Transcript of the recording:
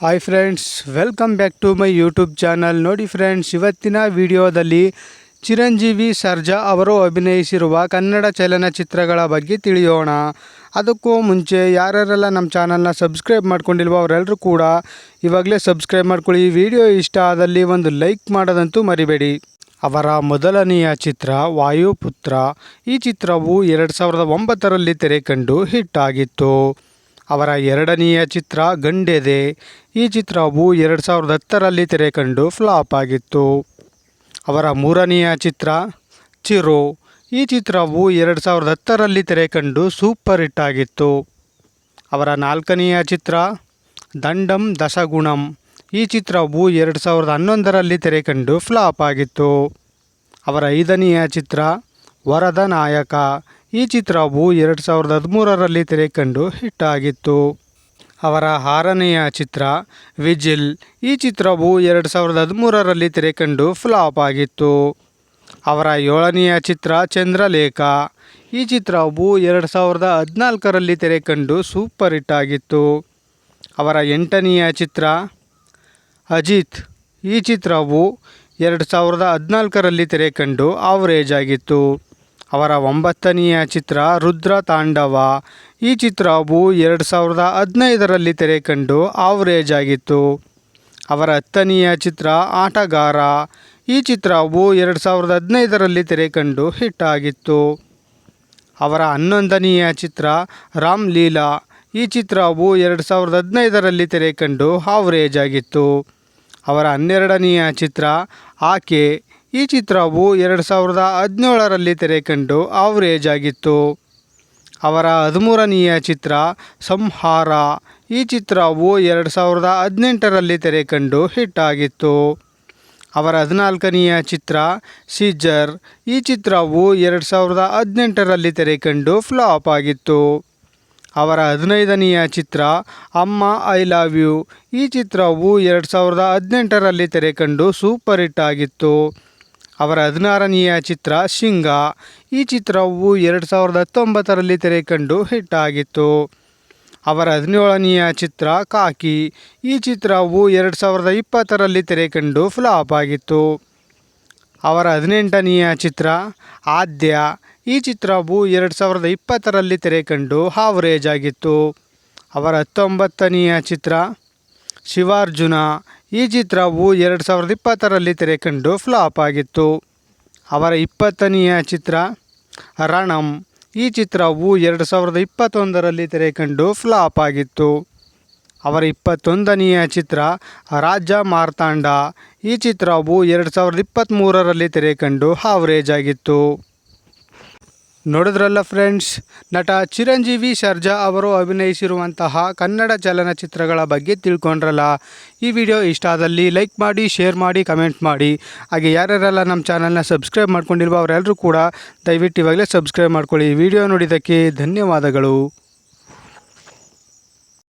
Hi friends welcome back to my YouTube channel ನೋಡಿ friends ಇವತ್ತಿನ ವಿಡಿಯೋದಲ್ಲಿ ಚಿರಂಜೀವಿ ಸರ್ಜಾ ಅವರು ಅಭಿನಯಿಸಿರುವ ಕನ್ನಡ ಚಲನಚಿತ್ರಗಳ ಬಗ್ಗೆ ತಿಳಿಯೋಣ. ಅದಕ್ಕೂ ಮುಂಚೆ ಯಾರ್ಯಾರೆಲ್ಲ ನಮ್ಮ ಚಾನಲ್ನ ಸಬ್ಸ್ಕ್ರೈಬ್ ಮಾಡ್ಕೊಂಡಿಲ್ವೋ ಅವರೆಲ್ಲರೂ ಕೂಡ ಇವಾಗಲೇ ಸಬ್ಸ್ಕ್ರೈಬ್ ಮಾಡ್ಕೊಳ್ಳಿ. ಈ ವಿಡಿಯೋ ಇಷ್ಟ ಆದಲ್ಲಿ ಒಂದು ಲೈಕ್ ಮಾಡೋದಂತೂ ಮರಿಬೇಡಿ. ಅವರ ಮೊದಲನೆಯ ಚಿತ್ರ ವಾಯುಪುತ್ರ. ಈ ಚಿತ್ರವು ಎರಡು ಸಾವಿರದ ಒಂಬತ್ತರಲ್ಲಿ ತೆರೆ ಕಂಡು ಹಿಟ್ ಆಗಿತ್ತು. ಅವರ ಎರಡನೆಯ ಚಿತ್ರ ಗಂಡೆದೆ. ಈ ಚಿತ್ರವು ಎರಡು ಸಾವಿರದ ಹತ್ತರಲ್ಲಿ ತೆರೆ ಕಂಡು ಫ್ಲಾಪ್ ಆಗಿತ್ತು. ಅವರ ಮೂರನೆಯ ಚಿತ್ರ ಚಿರು. ಈ ಚಿತ್ರವು ಎರಡು ಸಾವಿರದ ಹತ್ತರಲ್ಲಿ ತೆರೆ ಕಂಡು ಸೂಪರ್ ಹಿಟ್ ಆಗಿತ್ತು. ಅವರ ನಾಲ್ಕನೆಯ ಚಿತ್ರ ದಂಡಂ ದಶಗುಣಂ. ಈ ಚಿತ್ರವು ಎರಡು ಸಾವಿರದ ಹನ್ನೊಂದರಲ್ಲಿ ತೆರೆ ಕಂಡು ಫ್ಲಾಪ್ ಆಗಿತ್ತು. ಅವರ ಐದನೆಯ ಚಿತ್ರ ವರದ ನಾಯಕ ಈ ಚಿತ್ರವು ಎರಡು ಸಾವಿರದ ಹದಿಮೂರರಲ್ಲಿ ತೆರೆ ಕಂಡು ಹಿಟ್ ಆಗಿತ್ತು ಅವರ ಆರನೆಯ ಚಿತ್ರ, ವಿಜಿಲ್, ಈ ಚಿತ್ರವು ಎರಡು ಸಾವಿರದ ಹದಿಮೂರರಲ್ಲಿ ತೆರೆ ಕಂಡು ಫ್ಲಾಪ್ ಆಗಿತ್ತು. ಅವರ ಏಳನೆಯ ಚಿತ್ರ, ಚಂದ್ರಲೇಖ, ಈ ಚಿತ್ರವು ಎರಡು ಸಾವಿರದ ಹದಿನಾಲ್ಕರಲ್ಲಿ ತೆರೆ ಕಂಡು ಸೂಪರ್ ಹಿಟ್ ಆಗಿತ್ತು. ಅವರ ಎಂಟನೆಯ ಚಿತ್ರ, ಅಜಿತ್, ಈ ಚಿತ್ರವು ಎರಡು ಸಾವಿರದ ಹದಿನಾಲ್ಕರಲ್ಲಿ ತೆರೆ ಕಂಡು ಆವರೇಜ್ ಆಗಿತ್ತು. ಅವರ ಒಂಬತ್ತನೆಯ ಚಿತ್ರ ರುದ್ರ ತಾಂಡವ. ಈ ಚಿತ್ರವು ಎರಡು ಸಾವಿರದ ಹದಿನೈದರಲ್ಲಿ ತೆರೆ ಕಂಡು ಆವರೇಜ್ ಆಗಿತ್ತು. ಅವರ ಹತ್ತನೆಯ ಚಿತ್ರ ಆಟಗಾರ. ಈ ಚಿತ್ರವು ಎರಡು ಸಾವಿರದ ಹದಿನೈದರಲ್ಲಿ ತೆರೆ ಕಂಡು ಹಿಟ್ ಆಗಿತ್ತು. ಅವರ ಹನ್ನೊಂದನೆಯ ಚಿತ್ರ ರಾಮ್ ಲೀಲಾ. ಈ ಚಿತ್ರವು ಎರಡು ಸಾವಿರದ ಹದಿನೈದರಲ್ಲಿ ತೆರೆ ಕಂಡು ಆವರೇಜ್ ಆಗಿತ್ತು. ಅವರ ಹನ್ನೆರಡನೆಯ ಚಿತ್ರ ಆಕೆ. ಈ ಚಿತ್ರವು ಎರಡು ಸಾವಿರದ ಹದಿನೇಳರಲ್ಲಿ ತೆರೆ ಕಂಡು ಆವರೇಜ್ ಆಗಿತ್ತು ಅವರ ಹದಿಮೂರನೆಯ ಚಿತ್ರ ಸಂಹಾರ. ಈ ಚಿತ್ರವು ಎರಡು ಸಾವಿರದ ಹದಿನೆಂಟರಲ್ಲಿ ತೆರೆ ಕಂಡು ಹಿಟ್ ಆಗಿತ್ತು. ಅವರ ಹದಿನಾಲ್ಕನೆಯ ಚಿತ್ರ ಸೀಜರ್. ಈ ಚಿತ್ರವು ಎರಡು ಸಾವಿರದ ಹದಿನೆಂಟರಲ್ಲಿ ತೆರೆ ಕಂಡು ಫ್ಲಾಪ್ ಆಗಿತ್ತು. ಅವರ ಹದಿನೈದನೆಯ ಚಿತ್ರ ಅಮ್ಮ, ಐ ಲವ್ ಯು. ಈ ಚಿತ್ರವು ಎರಡು ಸಾವಿರದ ಹದಿನೆಂಟರಲ್ಲಿ ತೆರೆ ಕಂಡು ಸೂಪರ್ ಹಿಟ್ ಆಗಿತ್ತು. ಅವರ ಹದಿನಾರನೆಯ ಚಿತ್ರ ಶಿಂಗ. ಈ ಚಿತ್ರವು ಎರಡು ಸಾವಿರದ ಹತ್ತೊಂಬತ್ತರಲ್ಲಿ ತೆರೆ ಕಂಡು ಹಿಟ್ ಆಗಿತ್ತು. ಅವರ ಹದಿನೇಳನೆಯ ಚಿತ್ರ ಕಾಕಿ. ಈ ಚಿತ್ರವು ಎರಡು ಸಾವಿರದ ಇಪ್ಪತ್ತರಲ್ಲಿ ತೆರೆ ಕಂಡು ಫ್ಲಾಪ್ ಆಗಿತ್ತು. ಅವರ ಹದಿನೆಂಟನೆಯ ಚಿತ್ರ ಆದ್ಯ. ಈ ಚಿತ್ರವು ಎರಡು ಸಾವಿರದ ಇಪ್ಪತ್ತರಲ್ಲಿ ತೆರೆ ಕಂಡು ಹಾವರೇಜ್ ಆಗಿತ್ತು. ಅವರ ಹತ್ತೊಂಬತ್ತನೆಯ ಚಿತ್ರ ಶಿವಾರ್ಜುನ. ಈ ಚಿತ್ರವು ಎರಡು ಸಾವಿರದ ಇಪ್ಪತ್ತರಲ್ಲಿ ತೆರೆ ಕಂಡು ಫ್ಲಾಪ್ ಆಗಿತ್ತು. ಅವರ ಇಪ್ಪತ್ತನೆಯ ಚಿತ್ರ, ರಣಂ. ಈ ಚಿತ್ರವು ಎರಡು ಸಾವಿರದ ಇಪ್ಪತ್ತೊಂದರಲ್ಲಿ ತೆರೆ ಕಂಡು ಫ್ಲಾಪ್ ಆಗಿತ್ತು. ಅವರ ಇಪ್ಪತ್ತೊಂದನೆಯ ಚಿತ್ರ ರಾಜ ಮಾರ್ತಾಂಡ. ಈ ಚಿತ್ರವು ಎರಡು ಸಾವಿರದ ಇಪ್ಪತ್ತ್ಮೂರರಲ್ಲಿ ತೆರೆ ಕಂಡು ಹಾವರೇಜ್ ಆಗಿತ್ತು. ನೋಡಿದ್ರಲ್ಲ ಫ್ರೆಂಡ್ಸ್? ನಟ ಚಿರಂಜೀವಿ ಸರ್ಜಾ ಅವರು ಅಭಿನಯಿಸಿರುವಂತಹ ಕನ್ನಡ ಚಲನಚಿತ್ರಗಳ ಬಗ್ಗೆ ತಿಳ್ಕೊಂಡ್ರಲ್ಲ. ಈ ವಿಡಿಯೋ ಇಷ್ಟ ಆದಲ್ಲಿ ಲೈಕ್ ಮಾಡಿ, ಶೇರ್ ಮಾಡಿ, ಕಮೆಂಟ್ ಮಾಡಿ. ಹಾಗೆ ಯಾರ್ಯಾರೆಲ್ಲ ನಮ್ಮ ಚಾನಲ್ನ ಸಬ್ಸ್ಕ್ರೈಬ್ ಮಾಡ್ಕೊಂಡಿಲ್ವೋ ಅವರೆಲ್ಲರೂ ಕೂಡ ದಯವಿಟ್ಟು ಇವಾಗಲೇ ಸಬ್ಸ್ಕ್ರೈಬ್ ಮಾಡ್ಕೊಳ್ಳಿ. ವಿಡಿಯೋ ನೋಡಿದ್ದಕ್ಕೆ ಧನ್ಯವಾದಗಳು.